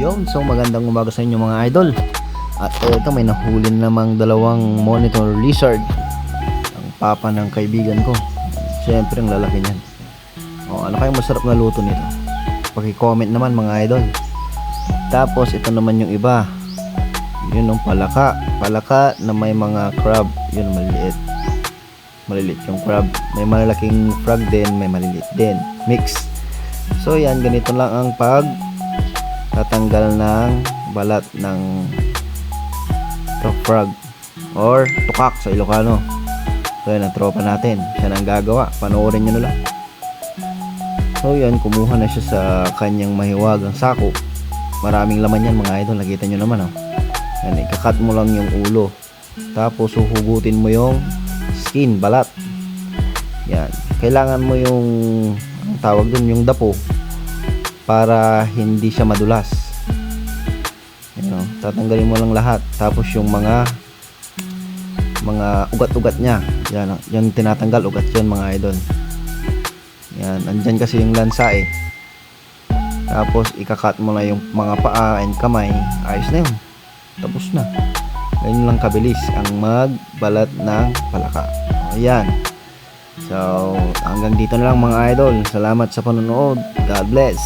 Yun, so magandang umaga sa inyo mga idol. At ito may nahuli na namang dalawang monitor lizard. Ang papa ng kaibigan ko. Siyempre ang lalaki niyan. O, ano kayong masarap na luto nito? Paki-comment naman mga idol. Tapos ito naman yung iba. Yun yung palaka. Palaka na may mga crab. Yun maliliit. Maliliit yung crab. May malalaking frog din, may maliliit din. Mix. So yan, ganito lang ang pag tatanggal ng balat ng frog or tukak sa Ilocano. So yan ang tropa natin. Siya ang gagawa. Panoorin nyo na. So yan, kumuha na siya sa kanyang mahiwagang sako. Maraming laman yan mga idol. Nakita nyo naman oh. Yan, ikakat mo lang yung ulo. Tapos huhugutin mo yung skin, balat. Yan. Kailangan mo yung ang tawag dun, yung dapo para hindi siya madulas. Yan, oh. tatanggalin mo lang lahat. Tapos yung mga mga ugat-ugat niya. Yan, yan tinatanggal ugat yan mga idol. Yan, andyan kasi yung lansa eh. Tapos ikakat mo na yung mga paa and kamay. Ayos na yun. Tapos na. Ganyan lang kabilis ang magbalat ng palaka. Ayan. So, hanggang dito na lang mga idol. Salamat sa panonood. God bless.